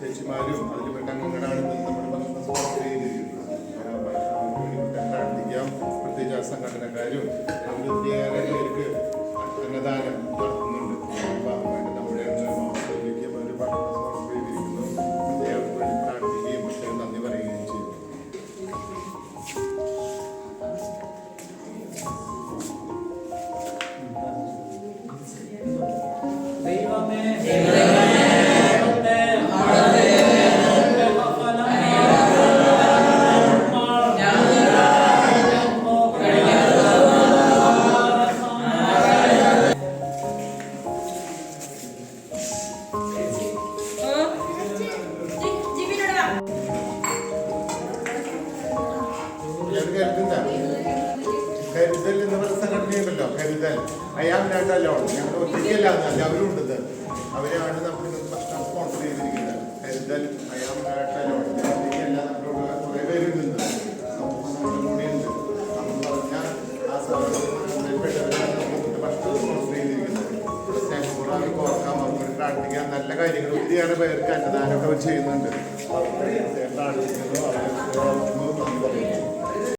വോളണ്ടിയർമാരും അതിൽപ്പെട്ട അംഗങ്ങളാണ് ഇന്ന് നമ്മുടെ പ്രാർത്ഥിക്കാം പ്രത്യേകിച്ച് ആ സംഘടനക്കാരും പേർക്ക് അന്നദാനം നടത്തുന്നുണ്ട്. നമ്മുടെ വേണ്ടി ദൈവമേ കരുതുന്ന കരുതൽ എന്ന് പറഞ്ഞ സംഘടനയുണ്ടല്ലോ കരുതൽ. അയാമിനായിട്ടല്ലോ ഞങ്ങൾ ഒറ്റയ്ക്കല്ല എല്ലാവരും ഉണ്ടത് അവരാണ് നമുക്ക് ഭക്ഷണം സ്പോൺസർ ചെയ്തിരിക്കുന്നത്. കരുതൽ അയാമിനായിട്ടല്ലോ ഒറ്റയ്ക്കല്ല നമ്മളോട് കുറേ പേരുണ്ട് കൂടെയുണ്ട് നമ്മൾ പറഞ്ഞ ആ സമയപ്പെട്ടവരാണ് നമുക്ക് ഭക്ഷണം സ്പോൺസർ ചെയ്തിരിക്കുന്നത്. സ്നേഹപൂർവം ഓർക്കാം. അവർക്ക് പ്രാർത്ഥിക്കാം. നല്ല കാര്യങ്ങൾ ഒത്തിരിയേറെ പേർക്ക് അന്നദാനമൊക്കെ അവർ ചെയ്യുന്നുണ്ട്. അവരെ പ്രാർത്ഥിക്കുന്നു അവരെ പറയുന്നു